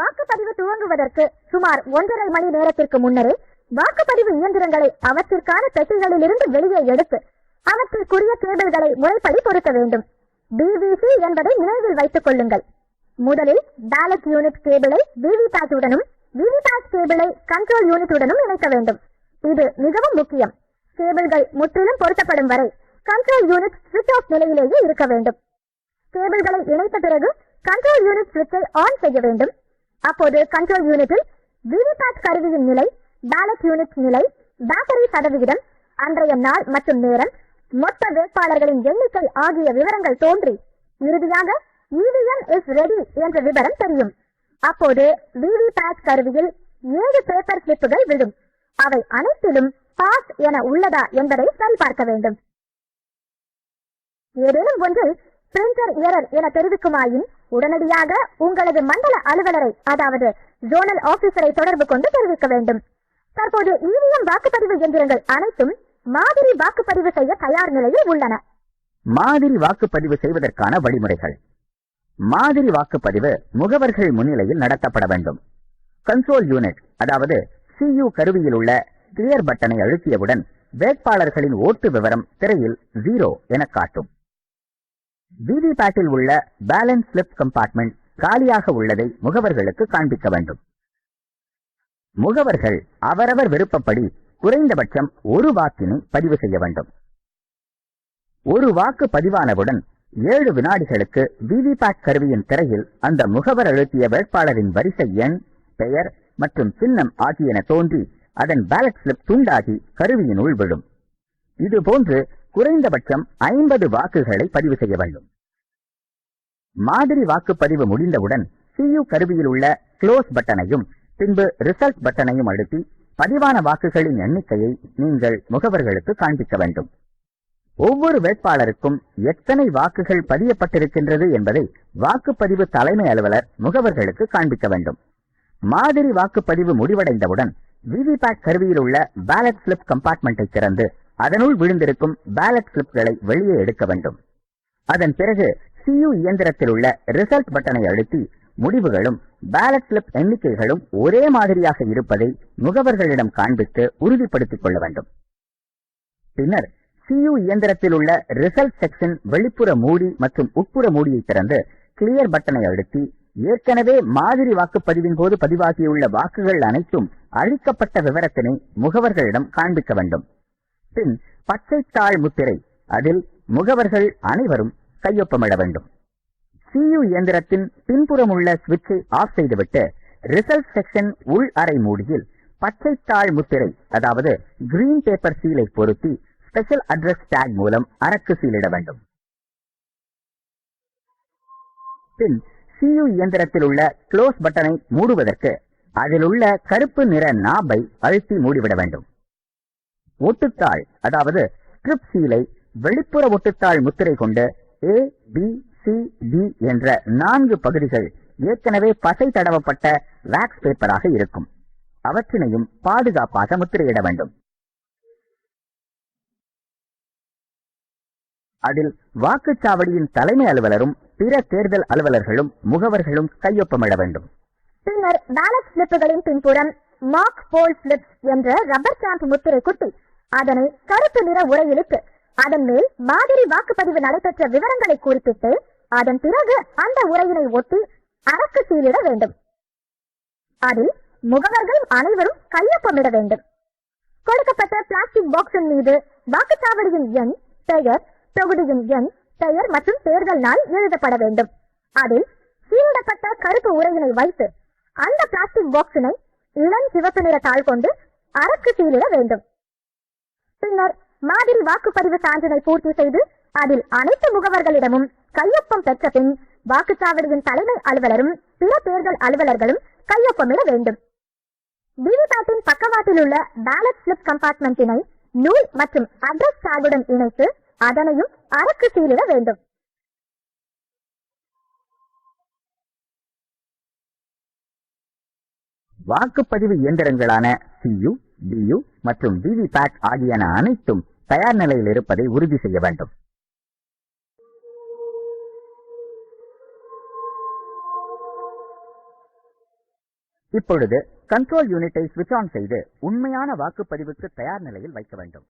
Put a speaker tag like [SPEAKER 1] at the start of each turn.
[SPEAKER 1] வாக்குப்பதிவு துவங்குவதற்கு சுமார் ஒன்றரை மணி நேரத்திற்கு முன்னரே வாக்குப்பதிவு இயந்திரங்களை அவற்றிற்கான பெட்டிகளில் இருந்து வெளியே எடுத்து அவற்றிற்குரிய கேபிள்களை முறைப்படி பொருத்த வேண்டும். டிவிசி என்பதை நினைவில் வைத்துக் கொள்ளுங்கள். முதலில் பேலட் யூனிட் கேபிளை விவிபேட் உடனும் விவிபேட் கேபிளை கண்ட்ரோல் யூனிட் உடனும் இணைக்க வேண்டும். இது மிகவும் முக்கியம். கேபிள்கள் முற்றிலும் பொருத்தப்படும் வரை கண்ட்ரோல் யூனிட் சுவிட்ச் ஆஃப் நிலையிலேயே இருக்க வேண்டும். கேபிள்களை இணைத்த பிறகு கண்ட்ரோல் யூனிட் சுவிட்சை ஆன் செய்ய வேண்டும். அப்போது கண்ட்ரோல் யூனிட்டில் விவிபேட் கருவியின் நிலை பேலட் யூனிட் நிலை பேட்டரி சதவிகிதம் அன்றைய நாள் மற்றும் நேரம் மொத்த வேட்பாளர்களின் எண்ணிக்கை ஆகிய விவரங்கள் தோன்றி இறுதியாக இவிஎம் இஸ் ரெடி என்ற விவரம் தெரியும். அப்போது விவிபேட் கருவியில் ஏழு பேப்பர் ஸ்லிப்புகள் விழும். அவை அனைத்திலும் பாஸ் என உள்ளதா என்பதை சரிபார்க்க வேண்டும். ஏதேனும் ஒன்றில் பிரிண்டர் எரர் என தெரிவிக்குமாயின் உடனடியாக உங்களது மண்டல அலுவலரை அதாவது ஜோனல் ஆபீசரை தொடர்பு கொண்டு தெரிவிக்க வேண்டும். தற்போது இவிஎம் வாக்குப்பதிவு எந்திரங்கள் அனைத்தும் மாதிரி வாக்குப்பதிவு செய்ய தயார் நிலையில் உள்ளன.
[SPEAKER 2] மாதிரி வாக்குப்பதிவு செய்வதற்கான வழிமுறைகள். மாதிரி வாக்குப்பதிவு முகவர்கள் முன்னிலையில் நடத்தப்பட வேண்டும். கன்சோல் யூனிட் அதாவது சியு கருவியில் உள்ள கிளியர் பட்டனை அழுத்தியவுடன் வேட்பாளர்களின் ஓட்டு விவரம் திரையில் ஜீரோ என காட்டும். விவிபேட்டில் உள்ள பேலன்ஸ் ஸ்லிப் கம்பார்ட்மெண்ட் காலியாக உள்ளதை முகவர்களுக்கு காண்பிக்க வேண்டும். முகவர்கள் அவரவர் விருப்பப்படி குறைந்தபட்சம் ஒரு வாக்கினை பதிவு செய்ய வேண்டும். ஒரு வாக்கு பதிவானவுடன் ஏழு வினாடிகளுக்கு விவிபேட் கருவியின் திரையில் அந்த முகவர் அழுத்திய வேட்பாளரின் வரிசை எண் பெயர் மற்றும் சின்னம் ஆகியன தோன்றி அதன் பேலட் ஸ்லிப் துண்டாகி கருவியினுள் விழும். இதுபோன்று குறைந்தபட்சம் ஐம்பது வாக்குகளை பதிவு செய்ய வேண்டும். மாதிரி வாக்குப்பதிவு முடிந்தவுடன் சியு கருவியில் உள்ள க்ளோஸ் பட்டனையும் பின்பு ரிசல்ட் பட்டனையும் அழுத்தி பதிவான வாக்குகளின் எண்ணிக்கையை நீங்கள் முகவர்களுக்கு காண்பிக்க வேண்டும். ஒவ்வொரு வேட்பாளருக்கும் எத்தனை வாக்குகள் பதியப்பட்டிருக்கின்றது என்பதை வாக்குப்பதிவு தலைமை அலுவலர் முகவர்களுக்கு காண்பிக்க வேண்டும். மாதிரி வாக்குப்பதிவு முடிவடைந்தவுடன் விவிபேட் கருவியில் உள்ள பேலட் ஸ்லிப் கம்பார்ட்மெண்ட்டை திறந்து அதனுள் விழுந்திருக்கும் பேலட் கிளிப்களை வெளியே எடுக்க வேண்டும். அதன் பிறகு சியு இயந்திரத்தில் உள்ள ரிசல்ட் பட்டனை அழுத்தி முடிவுகளும் பேலட் கிளிப் எண்ணிக்கைகளும் ஒரே மாதிரியாக இருப்பதை முகவர்களிடம் காண்பித்து உறுதிப்படுத்திக் கொள்ள வேண்டும். பின்னர் சியு இயந்திரத்தில் உள்ள ரிசல்ட் செக்ஷன் வெளிப்புற மூடி மற்றும் உட்புற மூடியை திறந்து கிளியர் பட்டனை அழுத்தி ஏற்கனவே மாதிரி வாக்குப்பதிவின் போது பதிவாகியுள்ள வாக்குகள் அனைத்தும் அழிக்கப்பட்ட விவரத்தினை முகவர்களிடம் காண்பிக்க வேண்டும். பின் பச்சை முத்திரை. அதில் முகவர்கள் அனைவரும் கையொப்பமிட வேண்டும். சியு இயந்திரத்தின் பின்புறம் உள்ள சுவிட்சை ஆஃப் செய்துவிட்டு ரிசல்ட் செக்ஷன் உள் அறை மூடியில் பச்சை முத்திரை அதாவது கிரீன் பேப்பர் சீலை பொருத்தி ஸ்பெஷல் அட்ரஸ் டேக் மூலம் அரக்கு சீலிட வேண்டும். பின் சியு இயந்திரத்தில் உள்ள க்ளோஸ் பட்டனை மூடுவதற்கு அதில் உள்ள கருப்பு நிற நாபை அழுத்தி மூடிவிட வேண்டும். ஒட்டுத்தாள் அதாவது ஸ்ட்ரிப் சீலை வெளிப்புற ஒட்டுத்தாள் முத்திரை கொண்டு ஏ பி சி டி என்ற நான்கு பகுதிகள் ஏற்கனவே பசை தடவப்பட்ட வேக்ஸ் பேப்பராக இருக்கும். அவற்றினையும் பாதுகாப்பாக முத்திரையிட வேண்டும். அதில் வாக்குச்சாவடியின் தலைமை அலுவலரும் பிற தேர்தல் அலுவலர்களும் முகவர்களும் கையொப்பமிட வேண்டும்.
[SPEAKER 1] பின்னர் பேலட் ஸ்லிப்புகளின் பின்புறம் மார்க் போல் ஸ்லிப்ஸ் என்ற ரப்பர் ஸ்டாம்ப் முத்திரை குட்டி அதனை கருப்பு நிற உரையிலுக்கு அதன் மேல் மாதிரி வாக்குப்பதிவு நடைபெற்ற விவரங்களை குறிப்பிட்டு அதன் பிறகு அந்த உரையினை ஒட்டி அரக்கு சீலிட வேண்டும். அதில் முகவர்கள் அனைவரும் கையொப்பமிட வேண்டும். கொடுக்கப்பட்ட பிளாஸ்டிக் பாக்ஸின் மீது வாக்குச்சாவடியின் எண் பெயர் தொகுதியின் எண் பெயர் மற்றும் தேர்தல் நாள் எழுதப்பட வேண்டும். அதில் சீலிடப்பட்ட கருப்பு உரையினை வைத்து அந்த பிளாஸ்டிக் பாக்ஸினை இளம் சிவப்பு நிற தாள் கொண்டு அரக்கு சீலிட வேண்டும். பின்னர் மாதிரி வாக்குப்பதிவு சான்றினை பூர்த்தி செய்து அதில் அனைத்து முகவர்களிடமும் கையொப்பம் பெற்ற பின் வாக்குச்சாவடியின் தலைமை அலுவலரும் பிற தேர்தல் அலுவலர்களும் கையொப்பமிட வேண்டும். விவிபேட்டின் பக்கவாட்டில் உள்ள பேலட் ஸ்லிப் கம்பார்ட்மெண்டினை நூல் மற்றும் அட்ரஸ் டேகுடன் இணைத்து அதனையும் அரக்கு சீலிட வேண்டும்.
[SPEAKER 2] வாக்குப்பதிவு இயந்திரங்களான சியு டியு மற்றும் விவிபேட் ஆகியன அனைத்தும் தயார் நிலையில் இருப்பதை உறுதி செய்ய வேண்டும். இப்பொழுது கண்ட்ரோல் யூனிட்டை சுவிட்ச் ஆன் செய்து உண்மையான வாக்குப்பதிவுக்கு தயார் நிலையில் வைக்க வேண்டும்.